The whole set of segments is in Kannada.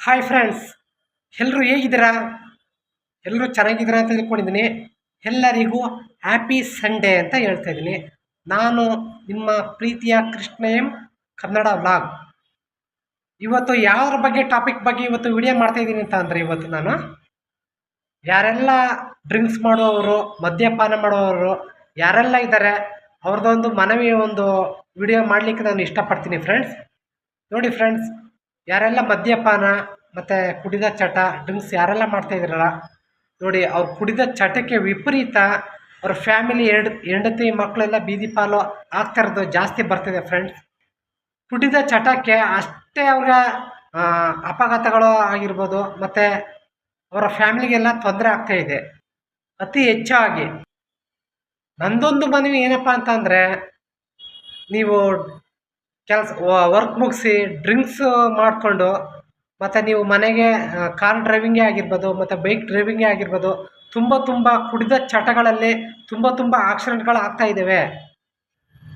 ಹಾಯ್ ಫ್ರೆಂಡ್ಸ್ ಎಲ್ಲರೂ ಹೇಗಿದ್ದೀರಾ? ಎಲ್ಲರೂ ಚೆನ್ನಾಗಿದ್ದೀರಾ ಅಂತ ತಿಳ್ಕೊಂಡಿದ್ದೀನಿ. ಎಲ್ಲರಿಗೂ ಹ್ಯಾಪಿ ಸಂಡೇ ಅಂತ ಹೇಳ್ತಾ ಇದ್ದೀನಿ. ನಾನು ನಿಮ್ಮ ಪ್ರೀತಿಯ ಕೃಷ್ಣ ಎಂ, ಕನ್ನಡ ವ್ಲಾಗ್ ಇವತ್ತು ಯಾವ್ದ್ರ ಬಗ್ಗೆ ಟಾಪಿಕ್ ಬಗ್ಗೆ ಇವತ್ತು ವಿಡಿಯೋ ಮಾಡ್ತಾ ಇದ್ದೀನಿ ಅಂತ ಅಂದರೆ ಇವತ್ತು ನಾನು ಯಾರೆಲ್ಲ ಡ್ರಿಂಕ್ಸ್ ಮಾಡುವವರು ಮದ್ಯಪಾನ ಮಾಡುವವರು ಯಾರೆಲ್ಲ ಇದ್ದಾರೆ ಅವ್ರದ್ದೊಂದು ಮನವಿ ಒಂದು ವಿಡಿಯೋ ಮಾಡಲಿಕ್ಕೆ ನಾನು ಇಷ್ಟಪಡ್ತೀನಿ ಫ್ರೆಂಡ್ಸ್ ನೋಡಿ ಫ್ರೆಂಡ್ಸ್ ಯಾರೆಲ್ಲ ಮದ್ಯಪಾನ, ಮತ್ತು ಕುಡಿದ ಚಟ, ಡ್ರಿಂಕ್ಸ್ ಯಾರೆಲ್ಲ ಮಾಡ್ತಾ ಇದ್ದೀರಲ್ಲ ನೋಡಿ ಅವ್ರು ಕುಡಿದ ಚಟಕ್ಕೆ ವಿಪರೀತ ಅವ್ರ ಫ್ಯಾಮಿಲಿ ಎರಡು, ಹೆಂಡತಿ ಮಕ್ಕಳೆಲ್ಲ ಬೀದಿ ಪಾಲು ಆಗ್ತಾ ಇರೋದು ಜಾಸ್ತಿ ಬರ್ತಿದೆ ಫ್ರೆಂಡ್ಸ್ ಕುಡಿದ ಚಟಕ್ಕೆ ಅಷ್ಟೇ ಅವ್ರ ಅಪಘಾತಗಳು ಆಗಿರ್ಬೋದು, ಮತ್ತು ಅವರ ಫ್ಯಾಮಿಲಿಗೆಲ್ಲ ತೊಂದರೆ ಆಗ್ತಾ ಇದೆ. ಅತಿ ಹೆಚ್ಚಾಗಿ. ನಂದೊಂದು ಮನವಿ ಏನಪ್ಪ ಅಂತಂದರೆ, ನೀವು ಕೆಲಸ ವರ್ಕ್ ಮುಗಿಸಿ ಡ್ರಿಂಕ್ಸ್ ಮಾಡಿಕೊಂಡು, ಮತ್ತು ನೀವು ಮನೆಗೆ ಕಾರ್ ಡ್ರೈವಿಂಗೇ ಆಗಿರ್ಬೋದು, ಮತ್ತು ಬೈಕ್ ಡ್ರೈವಿಂಗೇ ಆಗಿರ್ಬೋದು, ತುಂಬ ತುಂಬ ಕುಡಿದ ಚಟಗಳಲ್ಲಿ ತುಂಬ ತುಂಬ ಆಕ್ಸಿಡೆಂಟ್ಗಳು ಆಗ್ತಾ ಇದ್ದಾವೆ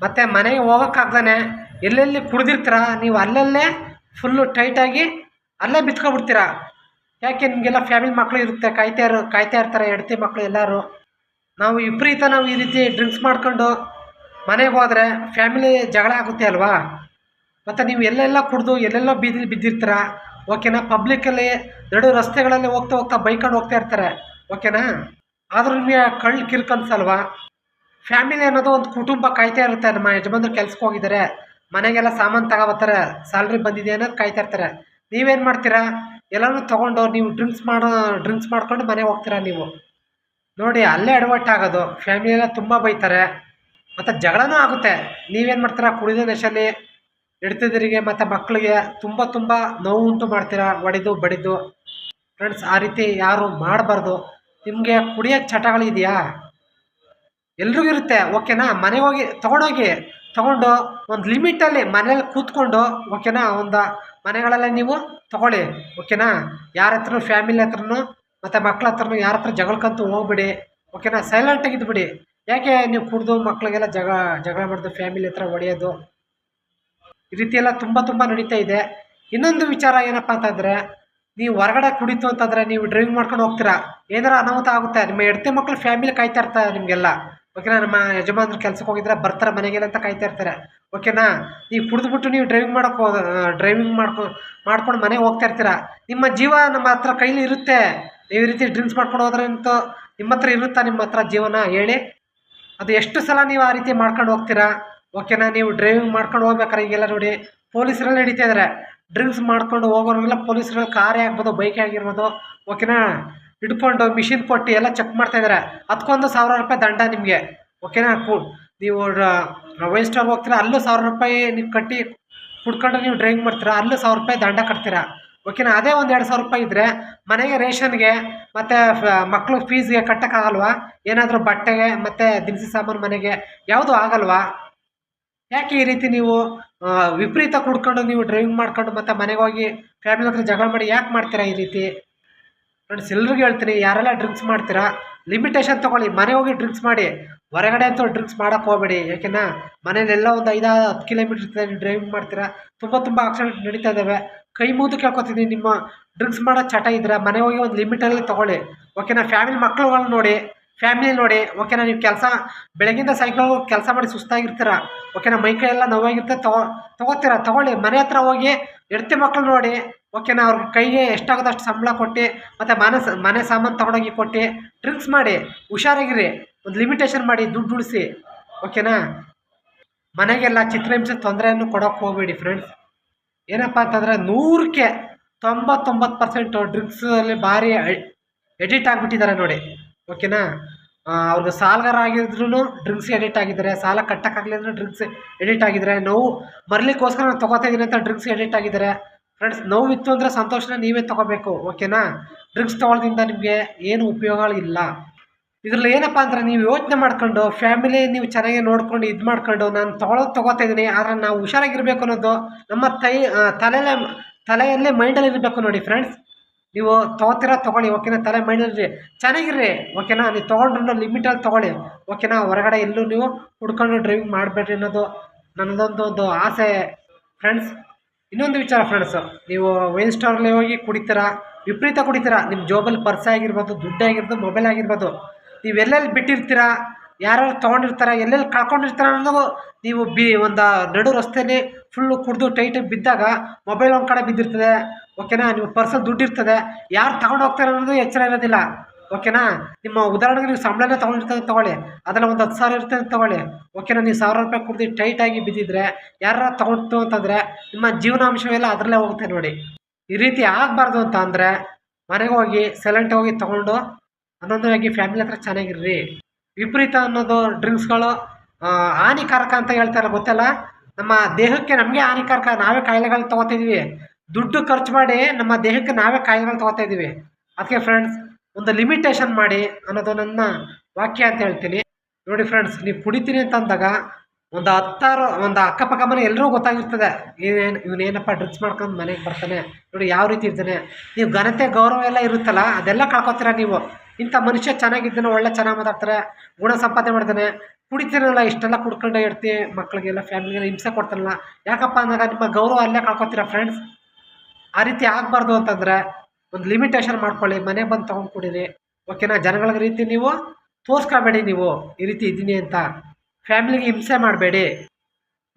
ಮತ್ತು ಮನೆಗೆ ಹೋಗೋಕ್ಕಾಗ್ದೇ ಎಲ್ಲೆಲ್ಲಿ ಕುಡಿದಿರ್ತೀರ, ನೀವು ಅಲ್ಲಲ್ಲೇ ಫುಲ್ಲು ಟೈಟಾಗಿ ಅಲ್ಲೇ ಬಿತ್ಕೊಬಿಡ್ತೀರ ಯಾಕೆ ನಿಮಗೆಲ್ಲ ಫ್ಯಾಮಿಲಿ ಮಕ್ಕಳು ಇರುತ್ತೆ ಕಾಯ್ತಾ ಕಾಯ್ತಾ ಇರ್ತಾರೆ, ಹೆಡ್ತಿ ಮಕ್ಕಳು ಎಲ್ಲರೂ. ನಾವು ವಿಪರೀತ ನಾವು ಈ ರೀತಿ ಡ್ರಿಂಕ್ಸ್ ಮಾಡಿಕೊಂಡು ಮನೆಗೆ ಹೋದರೆ ಫ್ಯಾಮಿಲಿ ಜಗಳ ಆಗುತ್ತೆ ಅಲ್ವಾ? ಮತ್ತು ನೀವು ಎಲ್ಲೆಲ್ಲ ಕುಡಿದು ಎಲ್ಲೆಲ್ಲ ಬೀದಿಲಿ ಬಿದ್ದಿರ್ತೀರ? ಓಕೆನಾ ಪಬ್ಲಿಕ್ಕಲ್ಲಿ ನಡು ರಸ್ತೆಗಳಲ್ಲಿ ಹೋಗ್ತಾ ಹೋಗ್ತಾ ಬೈಕೊಂಡು ಹೋಗ್ತಾ ಇರ್ತಾರೆ. ಓಕೆನಾ ಆದರೂ ನಿಮಗೆ ಕಳ್ಳು ಕಿರ್ಕನ್ಸಲ್ವಾ ಫ್ಯಾಮಿಲಿ ಅನ್ನೋದು ಒಂದು ಕುಟುಂಬ ಕಾಯ್ತಾ ಇರುತ್ತೆ ನಮ್ಮ ಯಜಮಾನ್ರು ಕೆಲ್ಸಕ್ಕೆ ಹೋಗಿದ್ದಾರೆ. ಮನೆಗೆಲ್ಲ ಸಾಮಾನು ತಗೊಬರ್ತಾರೆ. ಸ್ಯಾಲ್ರಿ ಬಂದಿದೆ ಅನ್ನೋದು ಕಾಯ್ತಾ ಇರ್ತಾರೆ. ನೀವೇನು ಮಾಡ್ತೀರಾ? ಎಲ್ಲನೂ ತೊಗೊಂಡು ನೀವು ಡ್ರಿಂಕ್ಸ್ ಮಾಡೋ ಡ್ರಿಂಕ್ಸ್ ಮಾಡ್ಕೊಂಡು ಮನೆಗೆ ಹೋಗ್ತೀರಾ ನೀವು? ನೋಡಿ, ಅಲ್ಲೇ ಅಡವಟ್ಟು ಆಗೋದು. ಫ್ಯಾಮಿಲಿ ಎಲ್ಲ ತುಂಬ ಬೈತಾರೆ. ಮತ್ತು ಜಗಳನೂ ಆಗುತ್ತೆ. ನೀವೇನು ಮಾಡ್ತೀರಾ? ಕುಡಿದ ನಶೆಯಲ್ಲಿ ಹಿಡ್ತಿದ್ದರಿಗೆ ಮತ್ತು ಮಕ್ಕಳಿಗೆ ತುಂಬ ತುಂಬ ನೋವು ಉಂಟು ಮಾಡ್ತೀರಾ, ಒಡೆದು ಬಡಿದು? ಫ್ರೆಂಡ್ಸ್ ಆ ರೀತಿ ಯಾರು ಮಾಡಬಾರ್ದು. ನಿಮಗೆ ಕುಡಿಯೋ ಚಟಗಳಿದೆಯಾ? ಎಲ್ರಿಗೂ ಇರುತ್ತೆ ಓಕೆನಾ ಮನೆಗೆ ಹೋಗಿ ತೊಗೊಂಡೋಗಿ, ತೊಗೊಂಡು ಒಂದು ಲಿಮಿಟಲ್ಲಿ ಮನೇಲಿ ಕೂತ್ಕೊಂಡು ಓಕೆನಾ ಒಂದು ಮನೆಗಳಲ್ಲೇ ನೀವು ತೊಗೊಳ್ಳಿ ಓಕೆನಾ ಯಾರ ಹತ್ರ ಫ್ಯಾಮಿಲಿ ಹತ್ರನೂ, ಮತ್ತು ಮಕ್ಳ ಹತ್ರನೂ ಯಾರ ಹತ್ರ ಜಗಳಕ್ಕಂತೂ ಹೋಗ್ಬಿಡಿ ಓಕೆನಾ ಸೈಲೆಂಟಾಗಿದ್ದುಬಿಡಿ ಯಾಕೆ ನೀವು ಕುಡಿದು ಮಕ್ಕಳಿಗೆಲ್ಲ ಜಗ, ಜಗಳ ಮಾಡಿದು ಫ್ಯಾಮಿಲಿ ಹತ್ರ ಹೊಡೆಯೋದು ಈ ರೀತಿಯೆಲ್ಲ ತುಂಬ ತುಂಬ ನಡೀತಾ ಇದೆ. ಇನ್ನೊಂದು ವಿಚಾರ ಏನಪ್ಪ ಅಂತಂದರೆ, ನೀವು ಹೊರಗಡೆ ಕುಡಿತು ಅಂತಂದರೆ ನೀವು ಡ್ರೈವಿಂಗ್ ಮಾಡ್ಕೊಂಡು ಹೋಗ್ತೀರಾ? ಏನಾರ ಅನಾಹುತ ಆಗುತ್ತೆ? ನಿಮ್ಮ ಹೆಡ್ತೆ ಮಕ್ಕಳು ಫ್ಯಾಮಿಲಿ ಕಾಯ್ತಾ ಇರ್ತಾರೆ ನಿಮಗೆಲ್ಲ. ಓಕೆನಾ ನಮ್ಮ ಯಜಮಾನ್ರು ಕೆಲ್ಸಕ್ಕೆ ಹೋಗಿದ್ರೆ ಬರ್ತಾರೆ ಮನೆಗೆಲ್ಲ ಅಂತ ಕಾಯ್ತಾ ಇರ್ತಾರೆ. ಓಕೆನಾ ನೀವು ಕುಡಿದ್ಬಿಟ್ಟು ನೀವು ಡ್ರೈವಿಂಗ್ ಮಾಡೋಕೆ ಹೋದ ಡ್ರೈವಿಂಗ್ ಮಾಡ್ಕೊ, ಮಾಡ್ಕೊಂಡು ಮನೆಗೆ ಹೋಗ್ತಾ ಇರ್ತೀರಾ? ನಿಮ್ಮ ಜೀವ ನಮ್ಮ ಹತ್ರ ಕೈಲಿ ಇರುತ್ತೆ. ನೀವು ಈ ರೀತಿ ಡ್ರಿಂಕ್ಸ್ ಮಾಡ್ಕೊಂಡು ಹೋದ್ರೆ ಅಂತೂ ನಿಮ್ಮ ಹತ್ರ ಇರುತ್ತಾ ನಿಮ್ಮ ಹತ್ರ ಜೀವನ ಹೇಳಿ? ಅದು ಎಷ್ಟು ಸಲ ನೀವು ಆ ರೀತಿ ಮಾಡ್ಕೊಂಡು ಹೋಗ್ತೀರಾ? ಓಕೆನಾ ನೀವು ಡ್ರೈವಿಂಗ್ ಮಾಡ್ಕೊಂಡು ಹೋಗ್ಬೇಕಾರೆ ಈಗೆಲ್ಲ ನೋಡಿ, ಪೊಲೀಸರಲ್ಲಿ ನಡೀತಾ ಇದ್ದಾರೆ ಡ್ರಿಂಕ್ಸ್ ಮಾಡ್ಕೊಂಡು ಹೋಗೋರಿಗೆಲ್ಲ ಪೊಲೀಸರಲ್ಲಿ ಕಾರೇ ಆಗ್ಬೋದು ಬೈಕೇ ಆಗಿರ್ಬೋದು. ಓಕೆನಾ ಹಿಡ್ಕೊಂಡು ಮಿಷಿನ್ ಕೊಟ್ಟು ಎಲ್ಲ ಚೆಕ್ ಮಾಡ್ತಾ ಇದ್ದಾರೆ ಅದಕ್ಕೊಂದು ಸಾವಿರ ರೂಪಾಯಿ ದಂಡ ನಿಮಗೆ. ಓಕೆನಾ ಕು ನೀವು ವೈನ್ ಸ್ಟಾರ್ ಹೋಗ್ತೀರಾ, ಅಲ್ಲೂ ಸಾವಿರ ರೂಪಾಯಿ ನೀವು ಕಟ್ಟಿ ಕುಡ್ಕೊಂಡು ನೀವು ಡ್ರೈವಿಂಗ್ ಮಾಡ್ತೀರಾ, ಅಲ್ಲೂ ಸಾವಿರ ರೂಪಾಯಿ ದಂಡ ಕಟ್ತೀರಾ. ಓಕೆನಾ ಅದೇ ಒಂದು ಎರಡು ಸಾವಿರ ರೂಪಾಯಿ ಇದ್ದರೆ ಮನೆಗೆ ರೇಷನ್ಗೆ ಮತ್ತು ಮಕ್ಕಳು ಫೀಸ್ಗೆ ಕಟ್ಟೋಕ್ಕಾಗಲ್ವಾ? ಏನಾದರೂ ಬಟ್ಟೆಗೆ, ಮತ್ತು ದಿನಸಿ ಸಾಮಾನು ಮನೆಗೆ, ಯಾವುದೂ ಆಗಲ್ವಾ? ಯಾಕೆ ಈ ರೀತಿ ನೀವು ವಿಪರೀತ ಕುಡ್ಕೊಂಡು ನೀವು ಡ್ರೈವಿಂಗ್ ಮಾಡ್ಕೊಂಡು ಮತ್ತೆ ಮನೆಗೆ ಹೋಗಿ ಫ್ಯಾಮಿಲಿ ಹತ್ರ ಜಗಳ ಮಾಡಿ ಯಾಕೆ ಮಾಡ್ತೀರಾ ಈ ರೀತಿ? ಫ್ರೆಂಡ್ಸ್ ಎಲ್ರಿಗೂ ಹೇಳ್ತೀನಿ, ಯಾರೆಲ್ಲ ಡ್ರಿಂಕ್ಸ್ ಮಾಡ್ತೀರಾ ಲಿಮಿಟೇಷನ್ ತೊಗೊಳ್ಳಿ. ಮನೆ ಹೋಗಿ ಡ್ರಿಂಕ್ಸ್ ಮಾಡಿ, ಹೊರಗಡೆ ಅಂತೂ ಡ್ರಿಂಕ್ಸ್ ಮಾಡೋಕ್ಕೆ ಹೋಗಬೇಡಿ. ಯಾಕೆನಾ ಮನೇಲೆಲ್ಲ ಒಂದು ಐದಾರು ಹತ್ತು ಕಿಲೋಮೀಟರ್ ಡ್ರೈವಿಂಗ್ ಮಾಡ್ತೀರಾ. ತುಂಬ ತುಂಬ ಆಕ್ಸಿಡೆಂಟ್ ನಡೀತಾ ಇದ್ದಾವೆ ಕೈ ಮುಂದೆ ಕೇಳ್ಕೊತೀನಿ ನಿಮ್ಮ ಡ್ರಿಂಕ್ಸ್ ಮಾಡೋ ಚಟ ಇದ್ರೆ ಮನೆ ಹೋಗಿ ಒಂದು ಲಿಮಿಟಲ್ಲಿ ತೊಗೊಳ್ಳಿ. ಓಕೆನಾ ಫ್ಯಾಮಿಲಿ ಮಕ್ಕಳುಗಳನ್ನ ನೋಡಿ ಫ್ಯಾಮಿಲಿ ನೋಡಿ ಓಕೆನಾ ನೀವು ಕೆಲಸ, ಬೆಳಗಿಂದ ಸಾಯಂಕಾಲ ಕೆಲಸ ಮಾಡಿ ಸುಸ್ತಾಗಿರ್ತೀರ ಓಕೆನಾ ಮೈಕೈ ಎಲ್ಲ ನೋವಾಗಿರುತ್ತೆ, ತಗೋ ತಗೊಳ್ಳಿ ತಗೊಳ್ಳಿ, ಮನೆ ಹತ್ರ ಹೋಗಿ ಹೆಡ್ತಿ ಮಕ್ಕಳು ನೋಡಿ ಓಕೆನಾ ಅವ್ರಿಗೆ ಕೈಗೆ ಎಷ್ಟಾಗದಷ್ಟು ಸಂಬಳ ಕೊಟ್ಟು, ಮತ್ತು ಮನೆ ಮನೆ ಸಾಮಾನು ತೊಗೊಂಡೋಗಿ ಕೊಟ್ಟು ಡ್ರಿಂಕ್ಸ್ ಮಾಡಿ, ಹುಷಾರಾಗಿರಿ, ಒಂದು ಲಿಮಿಟೇಷನ್ ಮಾಡಿ, ದುಡ್ಡು ಉಳಿಸಿ ಓಕೆನಾ ಮನೆಗೆಲ್ಲ ಚಿತ್ರಹಿಂಸೆ ತೊಂದರೆಯನ್ನು ಕೊಡೋಕೆ ಹೋಗಬೇಡಿ ಫ್ರೆಂಡ್ಸ್ ಏನಪ್ಪ ಅಂತಂದರೆ ನೂರಕ್ಕೆ ತೊಂಬತ್ತೊಂಬತ್ತು ಪರ್ಸೆಂಟು ಡ್ರಿಂಕ್ಸಲ್ಲಿ ಭಾರಿ ಎಡಿಟ್ ಆಗಿಬಿಟ್ಟಿದ್ದಾರೆ ನೋಡಿ. ಓಕೆನಾ ಅವ್ರಿಗೆ ಸಾಲಗಾರ ಆಗಿದ್ರು ಡ್ರಿಂಕ್ಸ್ ಎಡಿಟ್ ಆಗಿದ್ದಾರೆ. ಸಾಲ ಕಟ್ಟಕ್ಕಾಗಲಿದ್ರೆ ಡ್ರಿಂಕ್ಸ್ ಎಡಿಟ್ ಆಗಿದ್ದಾರೆ. ನೋವು ಮರಲಿಕ್ಕೋಸ್ಕರ ನಾನು ತೊಗೋತಾ ಇದ್ದೀನಿ ಅಂತ ಡ್ರಿಂಕ್ಸ್ ಎಡಿಟ್ ಆಗಿದ್ದಾರೆ. ಫ್ರೆಂಡ್ಸ್ ನೋವಿತ್ತು ಅಂದರೆ ಸಂತೋಷನ ನೀವೇ ತೊಗೋಬೇಕು. ಓಕೆನಾ ಡ್ರಿಂಕ್ಸ್ ತೊಗೊಳೋದ್ರಿಂದ ನಿಮಗೆ ಏನು ಉಪಯೋಗಗಳಿಲ್ಲ ಇದರಲ್ಲಿ ಏನಪ್ಪ ಅಂದರೆ ನೀವು ಯೋಚನೆ ಮಾಡ್ಕೊಂಡು ಫ್ಯಾಮಿಲಿ ನೀವು ಚೆನ್ನಾಗಿ ನೋಡ್ಕೊಂಡು, ಇದು ಮಾಡ್ಕೊಂಡು, ನಾನು ತೊಗೊಳೋದು ತೊಗೋತಾ ಇದ್ದೀನಿ, ಆದರೆ ನಾವು ಹುಷಾರಾಗಿರ್ಬೇಕು ಅನ್ನೋದು ನಮ್ಮ ತೈ ತಲೆಯಲ್ಲೇ ತಲೆಯಲ್ಲೇ ಮೈಂಡಲ್ಲಿ ಇರಬೇಕು ನೋಡಿ ಫ್ರೆಂಡ್ಸ್ ನೀವು ತೊಗೋತೀರ ತೊಗೊಳ್ಳಿ, ಓಕೆನಾ? ತಲೆ ಮೈಂಡಲ್ಲಿ ಚೆನ್ನಾಗಿರ್ರಿ, ಓಕೆನಾ? ನೀವು ತೊಗೊಂಡ್ರೂ ಲಿಮಿಟಲ್ಲಿ ತೊಗೊಳ್ಳಿ, ಓಕೆನಾ? ಹೊರಗಡೆ ಎಲ್ಲೂ ನೀವು ಹುಡ್ಕೊಂಡು ಡ್ರೈವಿಂಗ್ ಮಾಡಬೇಡ್ರಿ ಅನ್ನೋದು ನನ್ನದೊಂದು ಒಂದು ಆಸೆ. ಫ್ರೆಂಡ್ಸ್ ಇನ್ನೊಂದು ವಿಚಾರ ಫ್ರೆಂಡ್ಸು ನೀವು ವೈನ್ ಸ್ಟೋರಲ್ಲಿ ಹೋಗಿ ಕುಡಿತೀರಾ? ವಿಪರೀತ ಕುಡಿತೀರಾ? ನಿಮ್ಮ ಜೋಬಲ್ಲಿ ಪರ್ಸ್ ಆಗಿರ್ಬೋದು, ದುಡ್ಡು ಆಗಿರ್ಬೋದು ಮೊಬೈಲ್ ಆಗಿರ್ಬೋದು, ನೀವು ಎಲ್ಲೆಲ್ಲಿ ಬಿಟ್ಟಿರ್ತೀರಾ? ಯಾರ್ಯಾರು ತೊಗೊಂಡಿರ್ತಾರೆ, ಎಲ್ಲೆಲ್ಲಿ ಕಳ್ಕೊಂಡಿರ್ತಾರೆ ಅನ್ನೋದು ನೀವು ಬಿ ಒಂದು ನಡು ರಸ್ತೆಯಲ್ಲಿ ಫುಲ್ಲು ಕುಡಿದು ಟೈಟ್ ಬಿದ್ದಾಗ ಮೊಬೈಲ್ ಒಂದು ಕಡೆ ಬಿದ್ದಿರ್ತದೆ. ಓಕೆನಾ ನಿಮ್ಮ ಪರ್ಸಲ್ಲಿ ದುಡ್ಡು ಇರ್ತದೆ. ಯಾರು ತಗೊಂಡು ಹೋಗ್ತಾರೆ ಅನ್ನೋದು ಎಚ್ಚರ ಇರೋದಿಲ್ಲ. ಓಕೆನಾ ನಿಮ್ಮ ಉದಾಹರಣೆಗೆ ನೀವು ಸಂಬಳನೇ ತೊಗೊಂಡಿರ್ತದೆ ತಗೊಳ್ಳಿ. ಅದರಲ್ಲಿ ಒಂದು ಹತ್ತು ಸಾವಿರ ಇರ್ತದೆ ತಗೊಳ್ಳಿ. ಓಕೆನಾ ನೀವು ಸಾವಿರ ರೂಪಾಯಿ ಕುಡ್ದು ಟೈಟಾಗಿ ಬಿದ್ದಿದ್ರೆ, ಯಾರು ತೊಗೊಂಡು ಅಂತಂದರೆ ನಿಮ್ಮ ಜೀವನಾಂಶವೆಲ್ಲ ಅದರಲ್ಲೇ ಹೋಗುತ್ತೆ ನೋಡಿ. ಈ ರೀತಿ ಆಗಬಾರ್ದು ಅಂತ ಅಂದರೆ ಮನೆಗೆ ಹೋಗಿ ಸೈಲೆಂಟ್ ಹೋಗಿ ತೊಗೊಂಡು ಅನ್ನೊಂದಾಗಿ ಫ್ಯಾಮಿಲಿ ಹತ್ರ ಚೆನ್ನಾಗಿರ್ರಿ. ವಿಪರೀತ ಅನ್ನೋದು ಡ್ರಿಂಕ್ಸ್ಗಳು ಹಾನಿಕಾರಕ ಅಂತ ಹೇಳ್ತಾರೆ, ಗೊತ್ತಲ್ಲ? ನಮ್ಮ ದೇಹಕ್ಕೆ ನಮಗೆ ಹಾನಿಕಾರಕ, ನಾವೇ ಕಾಯಿಲೆಗಳು ತೊಗೋತಿದ್ವಿ. ದುಡ್ಡು ಖರ್ಚು ಮಾಡಿ ನಮ್ಮ ದೇಹಕ್ಕೆ ನಾವೇ ಕಾಯಿಲೆಗಳು ತೊಗೋತಾ ಇದ್ದೀವಿ ಅದಕ್ಕೆ ಫ್ರೆಂಡ್ಸ್ ಒಂದು ಲಿಮಿಟೇಷನ್ ಮಾಡಿ ಅನ್ನೋದು ನನ್ನ ವಾಕ್ಯ ಅಂತ ಹೇಳ್ತೀನಿ. ನೋಡಿ ಫ್ರೆಂಡ್ಸ್ ನೀವು ಕುಡಿತೀನಿ ಅಂತ ಅಂದಾಗ ಒಂದು ಹತ್ತಾರು, ಒಂದು ಅಕ್ಕಪಕ್ಕ ಮನೆ ಎಲ್ಲರೂ ಗೊತ್ತಾಗಿರ್ತದೆ. ಇವನೇನು ಇವನೇನಪ್ಪ ಡ್ರಿಂಕ್ಸ್ ಮಾಡ್ಕೊಂಡು ಮನೆಗೆ ಬರ್ತಾನೆ, ನೋಡಿ ಯಾವ ರೀತಿ ಇರ್ತಾನೆ. ನೀವು ಘನತೆ ಗೌರವ ಎಲ್ಲ ಇರುತ್ತಲ್ಲ, ಅದೆಲ್ಲ ಕಳ್ಕೊತೀರ ನೀವು? ಇಂಥ ಮನುಷ್ಯ ಚೆನ್ನಾಗಿದ್ದಾನೆ, ಒಳ್ಳೆ ಚೆನ್ನಾಗಿ ಮಾತಾಡ್ತಾರೆ, ಗುಣ ಸಂಪಾದನೆ ಮಾಡ್ತಾನೆ, ಕುಡಿತೀರಲ್ಲ, ಇಷ್ಟೆಲ್ಲ ಕುಡ್ಕೊಂಡು ಇರ್ತಿ ಮಕ್ಕಳಿಗೆಲ್ಲ ಫ್ಯಾಮಿಲಿಗೆಲ್ಲ ಹಿಂಸೆ ಕೊಡ್ತಾರಲ್ಲ ಯಾಕಪ್ಪ ಅಂದಾಗ ನಿಮ್ಮ ಗೌರವ ಅಲ್ಲೇ ಕಳ್ಕೊತೀರಾ ಫ್ರೆಂಡ್ಸ್ ಆ ರೀತಿ ಆಗಬಾರ್ದು ಅಂತಂದರೆ ಒಂದು ಲಿಮಿಟೇಷನ್ ಮಾಡ್ಕೊಳ್ಳಿ, ಮನೆ ಬಂದು ತೊಗೊಂಡು ಕುಡೀರಿ. ಓಕೆನಾ ಜನಗಳ ರೀತಿ ನೀವು ತೋರಿಸ್ಕೊಬೇಡಿ ನೀವು, ಈ ರೀತಿ ಇದ್ದೀನಿ ಅಂತ. ಫ್ಯಾಮಿಲಿಗೆ ಹಿಂಸೆ ಮಾಡಬೇಡಿ.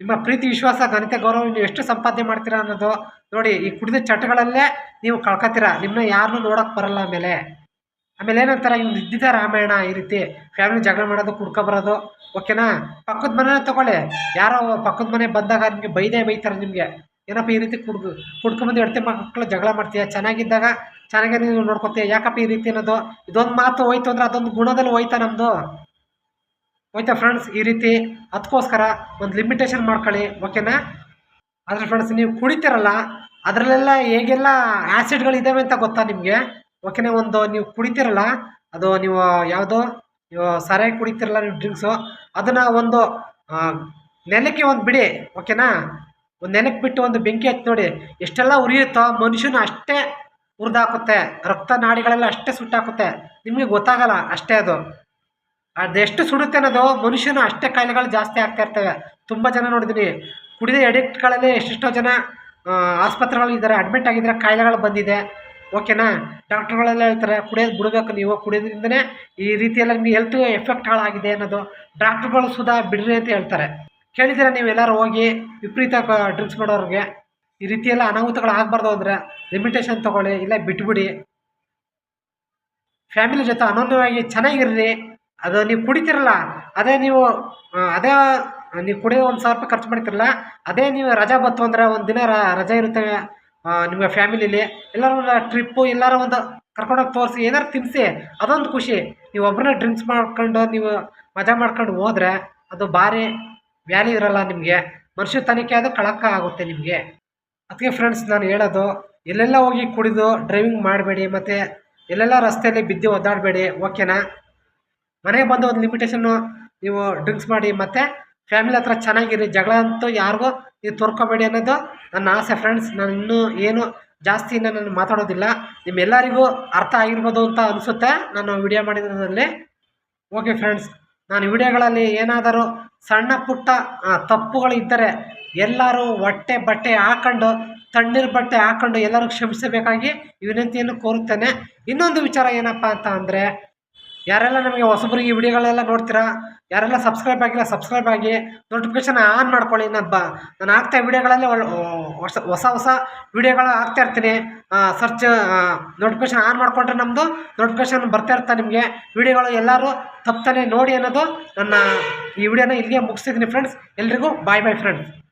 ನಿಮ್ಮ ಪ್ರೀತಿ, ವಿಶ್ವಾಸ, ಘನತೆ, ಗೌರವ ನೀವು ಎಷ್ಟು ಸಂಪಾದನೆ ಮಾಡ್ತೀರಾ ಅನ್ನೋದು ನೋಡಿ, ಈ ಕುಡಿದ ಚಟಗಳಲ್ಲೇ ನೀವು ಕಳ್ಕೊತೀರಾ. ನಿಮ್ಮನ್ನ ಯಾರನ್ನೂ ನೋಡೋಕೆ ಬರಲ್ಲ ಆಮೇಲೆ. ಆಮೇಲೆ ಏನಂತಾರೆ, ಇವ್ನು ಇದ್ದಿದ್ದ ರಾಮಾಯಣ ಈ ರೀತಿ ಫ್ಯಾಮಿಲಿ ಜಗಳ ಮಾಡೋದು, ಕುಡ್ಕೊ ಬರೋದು ಓಕೆನಾ ಪಕ್ಕದ ಮನೆ ತಗೊಳ್ಳಿ. ಯಾರೋ ಪಕ್ಕದ ಮನೆ ಬಂದಾಗ ನಿಮಗೆ ಬೈದೇ ಬೈತಾರೆ ನಿಮಗೆ. ಏನಪ್ಪ ಈ ರೀತಿ ಕುಡ್ದು, ಕುಡ್ಕೊಂಬಂದು ಹೆಡ್ತಿ ಮಕ್ಕಳು ಜಗಳ ಮಾಡ್ತೀಯ? ಚೆನ್ನಾಗಿದ್ದಾಗ ಚೆನ್ನಾಗಿ ನೀವು ನೋಡ್ಕೊತೀಯ? ಯಾಕಪ್ಪ ಈ ರೀತಿ ಅನ್ನೋದು? ಇದೊಂದು ಮಾತು ಹೋಯ್ತು ಅಂದರೆ ಅದೊಂದು ಗುಣದಲ್ಲಿ ಹೋಯ್ತಾ ನಮ್ಮದು ಹೋಯ್ತಾ ಫ್ರೆಂಡ್ಸ್ ಈ ರೀತಿ ಅದಕ್ಕೋಸ್ಕರ ಒಂದು ಲಿಮಿಟೇಷನ್ ಮಾಡ್ಕೊಳ್ಳಿ ಓಕೆನಾ ಆದರೆ ಫ್ರೆಂಡ್ಸ್ ನೀವು ಕುಡಿತೀರಲ್ಲ, ಅದರಲ್ಲೆಲ್ಲ ಹೇಗೆಲ್ಲ ಆ್ಯಸಿಡ್ಗಳಿದ್ದಾವೆ ಅಂತ ಗೊತ್ತಾ ನಿಮಗೆ? ಓಕೆನಾ, ಒಂದು ನೀವು ಕುಡಿತೀರಲ್ಲ, ಅದು ನೀವು ಯಾವುದೋ? ನೀವು ಸರಿಯಾಗಿ ಕುಡಿತಿರಲ್ಲ, ನೀವು ಡ್ರಿಂಕ್ಸು ಅದನ್ನು ಒಂದು ನೆಲಕ್ಕೆ ಒಂದು ಬಿಡಿ, ಓಕೆನಾ? ಒಂದು ನೆನಕ್ಕೆ ಬಿಟ್ಟು ಒಂದು ಬೆಂಕಿ ಹಚ್ಚಿ ನೋಡಿ, ಎಷ್ಟೆಲ್ಲ ಉರಿಯುತ್ತೋ ಮನುಷ್ಯನ ಅಷ್ಟೇ ಹುರಿದಾಕುತ್ತೆ ರಕ್ತ ನಾಡಿಗಳೆಲ್ಲ ಅಷ್ಟೇ ಸುಟ್ಟಾಕುತ್ತೆ. ನಿಮಗೆ ಗೊತ್ತಾಗಲ್ಲ, ಅಷ್ಟೇ ಅದು. ಅದೆಷ್ಟು ಸುಡುತ್ತೆ ಅನ್ನೋದು ಮನುಷ್ಯನ ಅಷ್ಟೇ ಕಾಯಿಲೆಗಳು ಜಾಸ್ತಿ ಆಗ್ತಾ ಇರ್ತವೆ. ತುಂಬ ಜನ ನೋಡಿದ್ದೀನಿ ಕುಡಿದ ಎಡಿಕ್ಟ್ಗಳಲ್ಲಿ ಎಷ್ಟೆಷ್ಟೋ ಜನ ಆಸ್ಪತ್ರೆಗಳು ಇದ್ದಾರೆ ಅಡ್ಮಿಟ್ ಆಗಿದ್ದಾರೆ ಕಾಯಿಲೆಗಳು ಬಂದಿದೆ. ಓಕೆನಾ ಡಾಕ್ಟ್ರುಗಳೆಲ್ಲ ಹೇಳ್ತಾರೆ ಕುಡಿಯೋದು ಬಿಡಬೇಕು ನೀವು ಕುಡಿಯೋದ್ರಿಂದನೇ ಈ ರೀತಿಯೆಲ್ಲ ನಿಮಗೆ ಹೆಲ್ತ್ ಎಫೆಕ್ಟ್ಗಳಾಗಿದೆ ಅನ್ನೋದು. ಡಾಕ್ಟ್ರುಗಳು ಸುಧಾ ಬಿಡ್ರಿ ಅಂತ ಹೇಳ್ತಾರೆ. ಕೇಳಿದ್ರೆ ನೀವು ಎಲ್ಲರೂ ಹೋಗಿ ವಿಪರೀತ ಡ್ರಿಂಕ್ಸ್ ಮಾಡೋರಿಗೆ? ಈ ರೀತಿಯೆಲ್ಲ ಅನಾಹುತಗಳು ಆಗಬಾರ್ದು ಅಂದರೆ ಲಿಮಿಟೇಷನ್ ತೊಗೊಳ್ಳಿ, ಇಲ್ಲ ಬಿಟ್ಬಿಡಿ. ಫ್ಯಾಮಿಲಿ ಜೊತೆ ಅನನ್ಯವಾಗಿ ಚೆನ್ನಾಗಿರ್ರಿ. ಅದು ನೀವು ಕುಡಿತಿರಲ್ಲ, ಅದೇ ನೀವು ಅದೇ ನೀವು ಕುಡಿಯೋ ಒಂದು ಸಾವಿರ ರೂಪಾಯಿ ಖರ್ಚು ಮಾಡ್ತಿರಲ್ಲ, ಅದೇ ನೀವು ರಜಾ ಬಂತು ಅಂದರೆ ಒಂದು ದಿನ ರಜೆ ಇರುತ್ತೆ. ನಿಮ್ಮ ಫ್ಯಾಮಿಲಿಲಿ ಎಲ್ಲರೂ ಒಂದು ಟ್ರಿಪ್ಪು ಎಲ್ಲರೂ ಒಂದು ಕರ್ಕೊಂಡೋಗಿ ತೋರಿಸಿ, ಏನಾರು ತಿನ್ನಿಸಿ ಅದೊಂದು ಖುಷಿ. ನೀವು ಒಬ್ಬರನ್ನ ಡ್ರಿಂಕ್ಸ್ ಮಾಡ್ಕೊಂಡು, ನೀವು ಮಜಾ ಮಾಡ್ಕೊಂಡು ಹೋದರೆ ಅದು ಭಾರಿ ವ್ಯಾಲ್ಯೂ ಇರಲ್ಲ ನಿಮಗೆ. ಮನುಷ್ಯ ತನಿಖೆ ಅದು ಕಳಕ ಆಗುತ್ತೆ ನಿಮಗೆ. ಅದಕ್ಕೆ ಫ್ರೆಂಡ್ಸ್ ನಾನು ಹೇಳೋದು, ಎಲ್ಲೆಲ್ಲ ಹೋಗಿ ಕುಡಿದು ಡ್ರೈವಿಂಗ್ ಮಾಡಬೇಡಿ, ಮತ್ತು ಎಲ್ಲೆಲ್ಲ ರಸ್ತೆಯಲ್ಲಿ ಬಿದ್ದು ಒದ್ದಾಡಬೇಡಿ ಓಕೆನಾ ಮನೆಗೆ ಬಂದು ಒಂದು ಲಿಮಿಟೇಷನ್ನು ನೀವು ಡ್ರಿಂಕ್ಸ್ ಮಾಡಿ, ಮತ್ತು ಫ್ಯಾಮಿಲಿ ಹತ್ರ ಚೆನ್ನಾಗಿರಿ, ಜಗಳ ಅಂತೂ ಯಾರಿಗೂ ನೀವು ತೋರ್ಕೋಬೇಡಿ ಅನ್ನೋದು ನನ್ನ ಆಸೆ ಫ್ರೆಂಡ್ಸ್ ನಾನು ಇನ್ನೂ ಏನು ಜಾಸ್ತಿ ನಾನು ಮಾತಾಡೋದಿಲ್ಲ. ನಿಮ್ಮೆಲ್ಲರಿಗೂ ಅರ್ಥ ಆಗಿರ್ಬೋದು ಅಂತ ಅನಿಸುತ್ತೆ ನಾನು ವಿಡಿಯೋ ಮಾಡಿದ್ರಲ್ಲಿ ಓಕೆ ಫ್ರೆಂಡ್ಸ್ ನಾನು ವಿಡಿಯೋಗಳಲ್ಲಿ ಏನಾದರೂ ಸಣ್ಣ ಪುಟ್ಟ ತಪ್ಪುಗಳು ಇದ್ದರೆ ಎಲ್ಲರೂ ಹೊಟ್ಟೆ ಬಟ್ಟೆ ಹಾಕೊಂಡು, ತಣ್ಣೀರು ಬಟ್ಟೆ ಹಾಕೊಂಡು ಎಲ್ಲರೂ ಕ್ಷಮಿಸಬೇಕಾಗಿ ವಿನಂತಿಯನ್ನು ಕೋರುತ್ತೇನೆ. ಇನ್ನೊಂದು ವಿಚಾರ ಏನಪ್ಪ ಅಂತ ಅಂದರೆ ಯಾರೆಲ್ಲ ನಮಗೆ ಹೊಸಬ್ರಿಗೆ ವಿಡಿಯೋಗಳೆಲ್ಲ ನೋಡ್ತೀರಾ, ಯಾರೆಲ್ಲ ಸಬ್ಸ್ಕ್ರೈಬ್ ಆಗಿಲ್ಲ ಸಬ್ಸ್ಕ್ರೈಬ್ ಆಗಿ ನೋಟಿಫಿಕೇಶನ್ ಆನ್ ಮಾಡ್ಕೊಳ್ಳಿ. ನಾನು ಬ, ನಾನು ಹಾಕ್ತಾ ವಿಡಿಯೋಗಳಲ್ಲಿ ಹೊಸ ಹೊಸ ಹೊಸ ವಿಡಿಯೋಗಳು ಆಗ್ತಾ ಇರ್ತೀನಿ. ಸರ್ಚ್ ನೋಟಿಫಿಕೇಶನ್ ಆನ್ ಮಾಡಿಕೊಂಡ್ರೆ ನಮ್ಮದು ನೋಟಿಫಿಕೇಷನ್ ಬರ್ತಾ ಇರ್ತಾ ನಿಮಗೆ. ವಿಡಿಯೋಗಳು ಎಲ್ಲರೂ ತಪ್ಪತಾನೆ ನೋಡಿ ಅನ್ನೋದು ನನ್ನ ಈ ವಿಡಿಯೋನ ಇಲ್ಲಿಗೆ ಮುಗಿಸ್ತಿದ್ದೀನಿ ಫ್ರೆಂಡ್ಸ್ ಎಲ್ರಿಗೂ ಬಾಯ್ ಬಾಯ್ ಫ್ರೆಂಡ್ಸ್